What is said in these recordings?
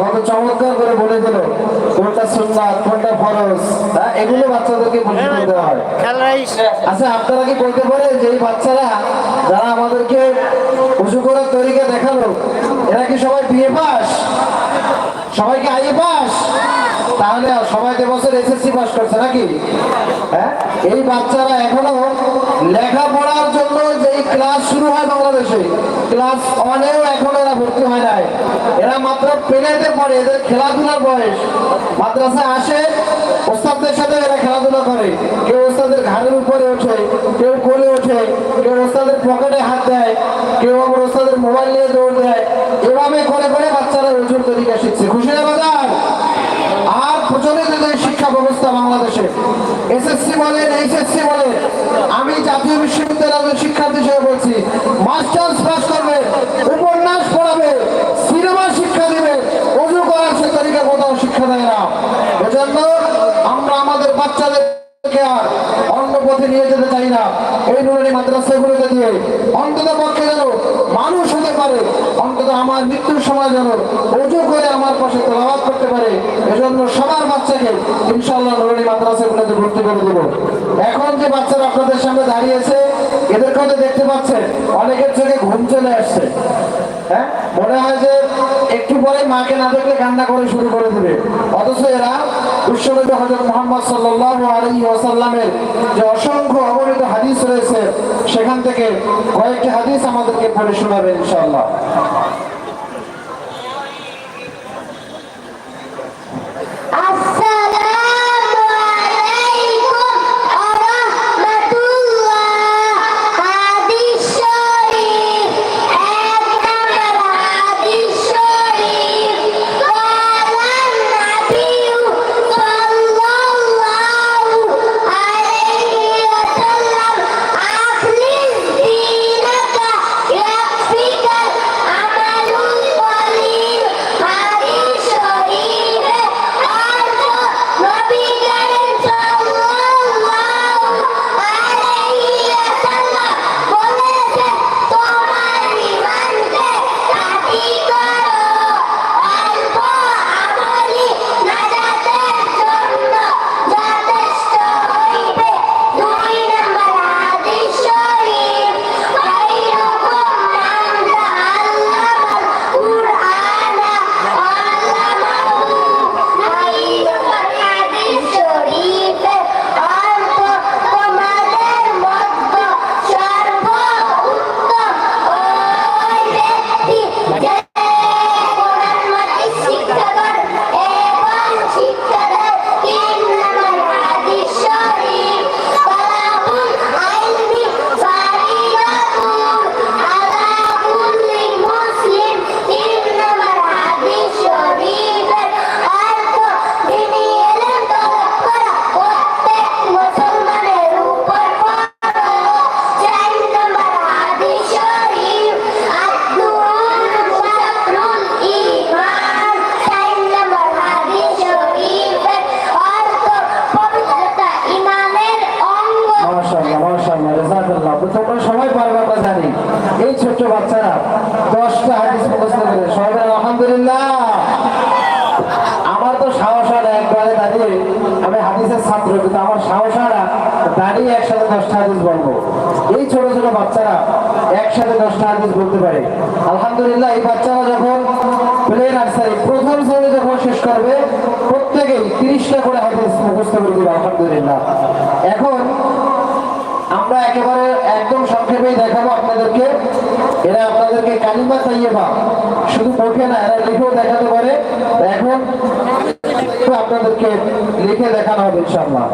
কত চমৎকার করে বলে দিল কোনটা সুন্নাত কোনটা ফরজ হ্যাঁ এগুলো বাচ্চাদেরকে বুঝিয়ে দেওয়া হয় আচ্ছা আপনারা কি বলতে পারেন যে এই বাচ্চারা যারা আমাদেরকে উঁচু করার তরিকা দেখাল এরা কি সবাই বিয়ে পাস? সবাইকে আইয়ে পাস? তাহলে সবাই বছর এসএসসি পাস করছে নাকি? হ্যাঁ? এই বাচ্চারা এখনও লেখাপড়ার জন্য যেই ক্লাস শুরু হয় বাংলাদেশে ক্লাস ওয়ানেও এখনও এরা ভর্তি হয় নাই। এরা মাত্র পেলেতে পড়ে, এদের খেলাধুলার বয়স। মাদ্রাসায় আসে, ওস্তাদদের সাথে এরা খেলাধুলা করে। কেউ ওস্তাদের ঘাড়ের উপরে ওঠে, কেউ কোলে ওঠে, কেউ ওস্তাদের পকেটে হাত দেয়, কেউ আবার ওস্তাদের মোবাইল নিয়ে দৌড় দেয় এভাবে করে করে বাচ্চারা ওজন তরিকা শিখছে খুশি না বাজার আর প্রচলিত যে শিক্ষা ব্যবস্থা বাংলাদেশে এসএসসি বলেন এইচএসসি বলেন আমি জাতীয় বিশ্ববিদ্যালয়ের শিক্ষার্থী হিসেবে বলছি, মাস্টার্স পাস করবে, উপন্যাস পড়াবে, সিনেমা শিক্ষা দিবে, অজু করার সে তরিকা কোথাও শিক্ষা দেয় না। এজন্য আমরা আমাদের বাচ্চাদেরকে আর অন্য পথে নিয়ে যেতে চাই না। এই নুরানি মাদ্রাসাগুলোকে দিয়ে অন্তত পক্ষে যেন মানুষ হতে পারে অন্তত আমার মৃত্যুর সময় যেন অজু করে আমার পাশে তলাবাদ করতে পারে, এজন্য সবার বাচ্চাকে ইনশাল্লাহ নুরানি মাদ্রাসাগুলোতে ভর্তি করে দেবো। এখন যে বাচ্চারা আপনাদের সামনে দাঁড়িয়েছে এদেরকে হয়তো দেখতে পাচ্ছেন, অনেকের চোখে ঘুম চলে আসছে। হ্যাঁ? মনে হয় যে একটু পরে মাকে না দেখলে কান্না করে শুরু করে দেবে। অথচ এরা বিশ্বনবী হজরত মোহাম্মদ সাল্লাল্লাহু আলী ওয়াসাল্লামের যে অসংখ্য অবহিত হাদিস রয়েছে, সেখান থেকে কয়েকটি হাদিস আমাদেরকে পড়ে শোনাবে ইনশাআল্লাহ। তোমরা সবাই পারবে আমরা জানি। এই ছোট্ট বাচ্চারা দশটা হাদিস মুখস্থ করে, সবাই আলহামদুলিল্লাহ। আমার তো সাহস আর একবারে দাঁড়িয়ে আমি হাদিসের ছাত্র, কিন্তু আমার সাহস না দাঁড়িয়ে একসাথে দশটা হাদিস বলব। এই ছোট ছোট বাচ্চারা একসাথে দশটা হাদিস বলতে পারে। আলহামদুলিল্লাহ, এই বাচ্চারা যখন প্লে নার্সারি প্রথম শ্রেণি যখন শেষ করবে, প্রত্যেকেই তিরিশটা করে হাদিস মুখস্থ করে দেবে, আলহামদুলিল্লাহ। এখন আমরা একেবারে সংক্ষেপেই দেখাবো আপনাদেরকে। এরা আপনাদেরকে কালিমা তাইয়েবা শুধু মুখে না, এরা লিখেও দেখাতে পারে। এখন আপনাদেরকে লিখে দেখানো হবে ইনশাআল্লাহ।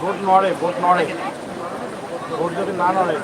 ভোট নড়ে ভোট নড়ে। ভোট যদি না নড়ে।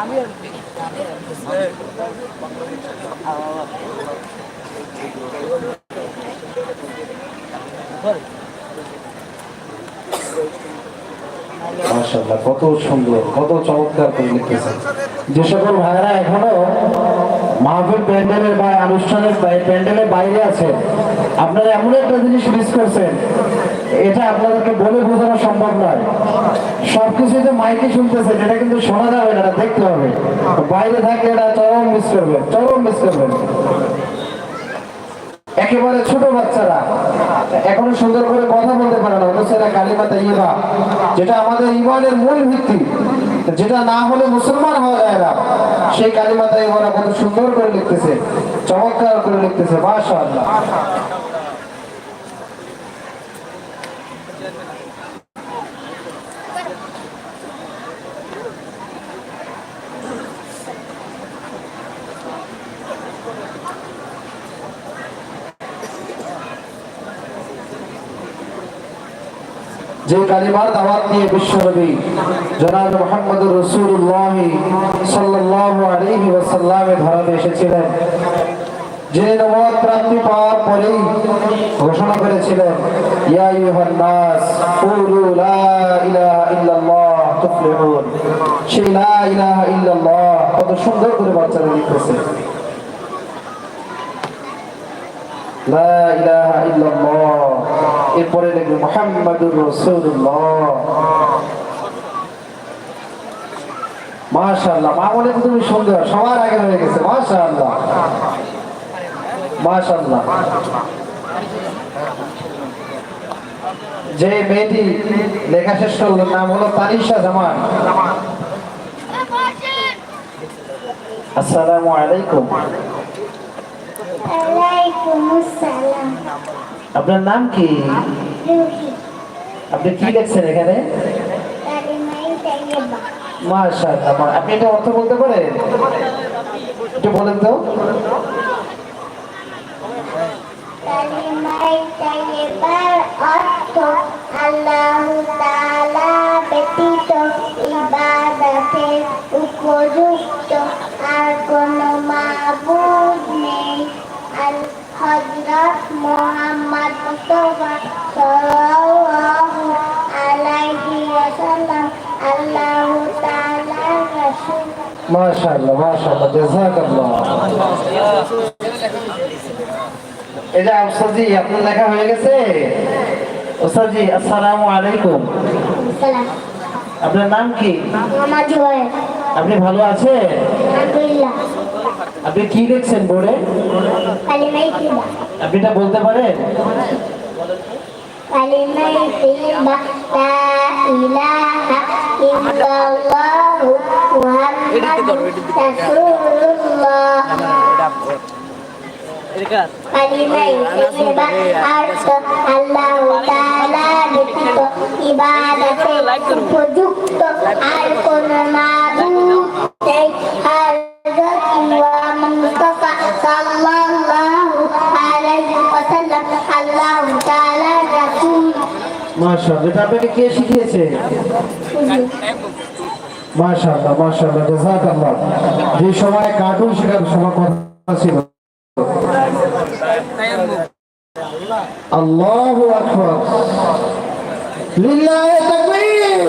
আমি কত সুন্দর, কত চমৎকার করে লিখতেছেন যে সকল ভাইরা এখনও মাহফিল প্যান্ডেলের বা আনুষ্ঠানিক প্যান্ডেলের বাইরে আছে, আপনারা এমন একটা জিনিস মিস করছেন, এটা আপনাদেরকে বলে বোঝানো সম্ভব নয়। সবকিছু যে মাইকে শুনতেছেন, এটা কিন্তু শোনা যাবে না দেখতে হবে। বাইরে থাকলে এটা চরম মিস করবেন, চরম মিস করবেন। একেবারে ছোট বাচ্চারা। এখনও সুন্দর করে কথা বলতে পারে না। মুসেরা কালিমাতা ইবা যেটা আমাদের ইমানের মূল ভিত্তি। যেটা না হলে মুসলমান হওয়া যায় না। সেই কালিমাতা ইবারা কত সুন্দর করে লিখতেছে, চমৎকার করে লিখতেছে মাশা যে কালিমার দাওয়াত নিয়ে বিশ্বনবী জনাব মোহাম্মদ রসুল্লাহ সাল্লাহ আলহি ধরাতে এসেছিলেন। যে নবাদ প্রাপ্তি পাওয়ার পরেই ঘোষণা করেছিলেন কত সুন্দর করে বাচ্চারা লিখতেছে। লা ইলাহা ইল্লাল্লাহ এরপরে লিখবে মুহাম্মাদুর রাসূলুল্লাহ। মাশাআল্লাহ, মা বলে তুমি সুন্দর সবার আগে হয়ে গেছে, মাশাআল্লাহ। মাশাআল্লাহ। যে মেয়েটি লেখা শেষ করল, নাম হলো তানিশা জামান। আসসালামু আলাইকুম। আলাইকুম আসসালাম। আপনার নাম কি? আপনি কি দেখছেন এখানে? মাশাআল্লাহ আপনি এটা অর্থ বলতে পারেন? একটু বলেন তো। কালিমাই তাইয়্যিবার অর্থ আল্লাহ তাআলা ব্যতীত ইবাদতের উপযুক্ত। আর কোনো মাবুদ নেই। আল হযরত মুহাম্মদ মুস্তাফা সাল্লাল্লাহু আলাইহি ওয়াসাল্লাম আল্লাহ তাআলার রাসূল। মাশাআল্লাহ মাশাআল্লাহ জাযাকাল্লাহ। এই আফসাজি আপনার লেখা হয়ে গেছে? আসসালামু আলাইকুম। সালাম। আপনার নাম কি? আপনি ভালো আছেন? আলহামদুলিল্লাহ। আপনি কি দেখছেন বোর্ডে? আপনি এটা বলতে পারেন? কালিমাই তিবা আল্লাহ তাআলা ব্যতীত ইবাদতের উপযুক্ত আর কোন মাশাআল্লাহ, এটা আপনাকে কে শিখিয়েছে? মাশাআল্লাহ জাযাকাল্লাহ। যে সময় কার্টুন শেখার সময় কথা ছিল। আল্লাহু আকবার। তাকবীর।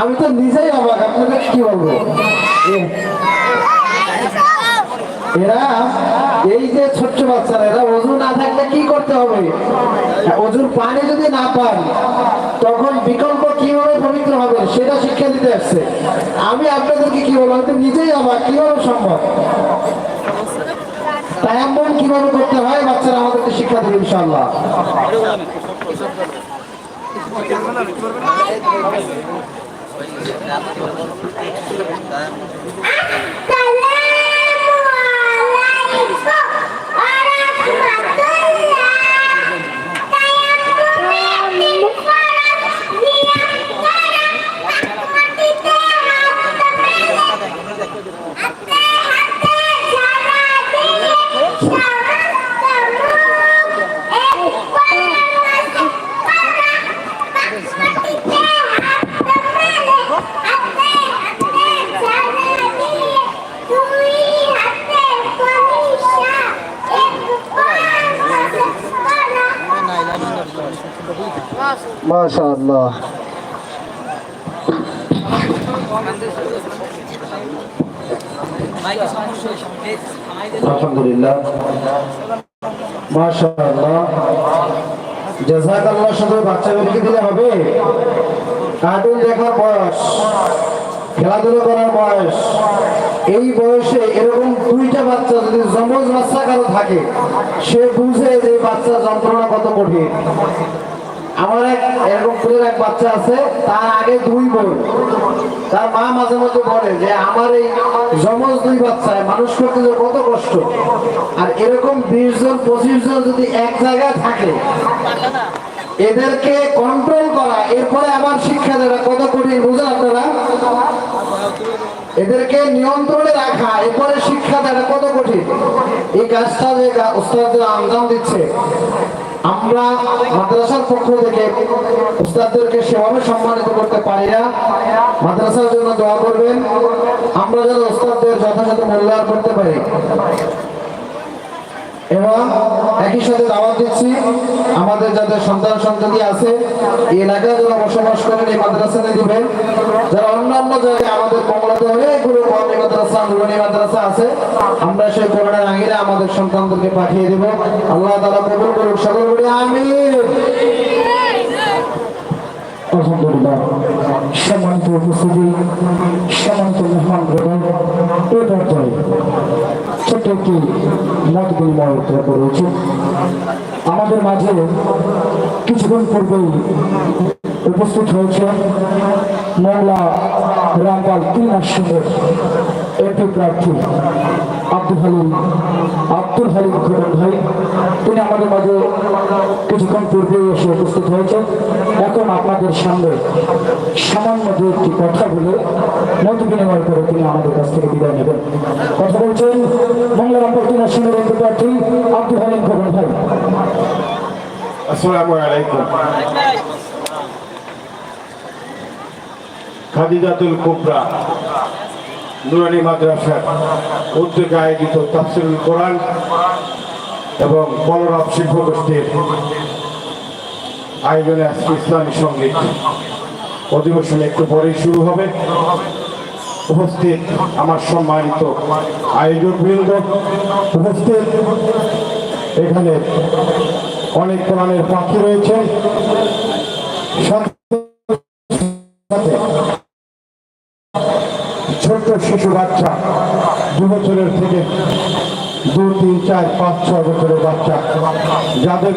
আমি তো নিজেই অবাক, আপনাদের কি বলব? এরা, এই যে ছোট্ট বাচ্চারা, এরা অজু না থাকলে কি করতে হবে? অজুর পানি যদি না পান, তখন বিকল্প কীভাবে পবিত্র হবে সেটা শিক্ষা দিতে আসছে। আমি আপনাদেরকে কি বলব, হয়তো নিজেই আবার কীভাবে সম্ভব? তায়াম্বন কীভাবে করতে হয়, বাচ্চারা আমাদেরকে শিক্ষা দেবে ইনশাল্লাহ ইনশাআল্লাহ মাশাআল্লাহ। আলহামদুলিল্লাহ। মাশাআল্লাহ। জাযাকাল্লাহ শুধু বাচ্চাদেরকে দিলে হবে। কার্টুন দেখার বয়স, খেলাধুলা করার বয়স। এই বয়সে এরকম দুইটা বাচ্চা যদি জমজ বাচ্চা কারও থাকে, সে বুঝে যে বাচ্চা যন্ত্রণা কত কঠিন। আমার এক, এরকম ফুলের এক বাচ্চা আছে, তার আগে দুই বোন। তার মা মাঝে মাঝে বলে যে, আমার এই জমজ দুই বাচ্চায় মানুষ করতে যে কত কষ্ট। আর এরকম বিশ জন, পঁচিশ জন যদি এক জায়গায় থাকে, এদেরকে কন্ট্রোল করা, এরপরে আবার শিক্ষা দেওয়া, কত কঠিন, বুঝেন আপনারা? এদেরকে নিয়ন্ত্রণে রাখা, এরপরে শিক্ষা দেওয়া কত কঠিন? এই কাজটা যে উস্তাদরা আঞ্জাম দিচ্ছে। আমরা মাদ্রাসার পক্ষ থেকে উস্তাদদেরকে সেভাবে সম্মানিত করতে পারি না। মাদ্রাসার জন্য দোয়া করবেন। আমরা যেন উস্তাদদের যথাযথ মূল্যায়ন করতে পারি। এবং একই সাথে দাওয়াত দিচ্ছি, আমাদের যাদের সন্তান সন্ততি আছে, এই এলাকায় যারা বসবাস করেন, এই মাদ্রাসাতে দিবেন। যারা অন্যান্য জায়গায় আমাদের কমলাতে অনেকগুলো মাদ্রাসা, নুরানি মাদ্রাসা আছে, আমরা সেই করোনার আগে আমাদের সন্তানদেরকে পাঠিয়ে দেব। আল্লাহ তালা কবুল করুক, সকল বলি আমি আলহামদুলিল্লাহ। সম্মানিত উপস্থিতি, সম্মানিত মেহমান গ্রহণ এ পর্যায়ে ছোট্ট একটি মত বিনিময় উচিত আমাদের মাঝে কিছুক্ষণ পূর্বেই উপস্থিত হয়েছে মোংলা রামপাল তিন আসনের এপি প্রার্থী আব্দুল হালিম। আব্দুল হালিম খোকন ভাই, তিনি আমাদের মাঝে কিছুক্ষণ পূর্বে এসে উপস্থিত হয়েছেন। এখন আপনাদের সামনে সামান্য দু একটি কথা বলে মত বিনিময় করে তিনি আমাদের কাছ থেকে বিদায় নেবেন কথা বলছেন বাংলা রামপাল তিন আসনের এপি প্রার্থী আব্দুল হালিম খোকন ভাই আসসালামু আলাইকুম খাদিজাতুল কুবরা, নুরানি মাদ্রাসার উদ্যোগে আয়োজিত তাফসিরুল কোরআন এবং বলরাম শিল্প গোষ্ঠীর আয়োজনে আজকে ইসলামী সংগীত অধিবেশন একটু পরেই শুরু হবে। উপস্থিত আমার সম্মানিত আয়োজক বৃন্দ উপস্থিত। এখানে অনেক কোরআনের পাখি রয়েছে। ছোট্ট শিশু বাচ্চা, দু বছরের থেকে দু, তিন, চার, পাঁচ, ছয় বছরের বাচ্চা। যাদের